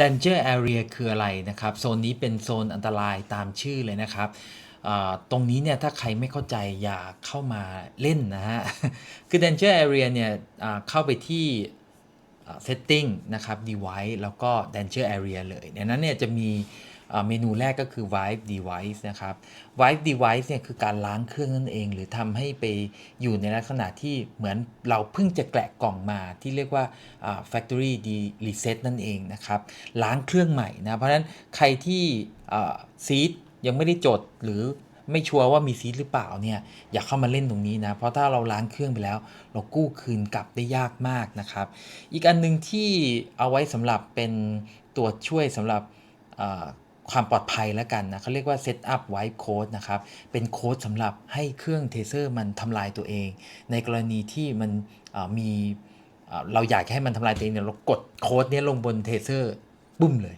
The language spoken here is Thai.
Danger Area คืออะไรนะครับ โซนนี้เป็นโซนอันตรายตามชื่อเลยนะครับตรงนี้เนี่ยถ้าใครไม่เข้าใจอย่าเข้ามาเล่นนะฮะ คือ Danger Area เนี่ยเข้าไปที่ setting นะครับ device แล้วก็ danger area เลยในนั้นเนี่ยจะมี เมนูแรกก็คือ wipe device นะครับ wipe device เนี่ยคือการล้างเครื่องนั่นเอง หรือทำให้ไปอยู่ในลักษณะที่เหมือนเราเพิ่งจะแกะกล่องมาที่เรียกว่า factory D reset นั่นเองนะครับ ล้างเครื่องใหม่นะ เพราะฉะนั้นใครที่ซีดยังไม่ได้จดหรือไม่ชัวร์ว่ามีซีดหรือเปล่าเนี่ยอย่าเข้ามาเล่นตรงนี้นะ เพราะถ้าเราล้างเครื่องไปแล้ว เรากู้คืนกลับได้ยากมากนะครับ อีกอันหนึ่งที่เอาไว้สำหรับเป็นตัวช่วยสำหรับ ความปลอดภัยแล้วกันนะเขาเรียกว่า Set up Wipe Code นะครับ เป็นโค้ดสำหรับให้เครื่องเทเซอร์มันทำลายตัวเอง ในกรณีที่มันมีเราอยากให้มันทำลายตัวเองเนี่ยเรากดโค้ดนี้ลงบนเทเซอร์ปุ้มเลย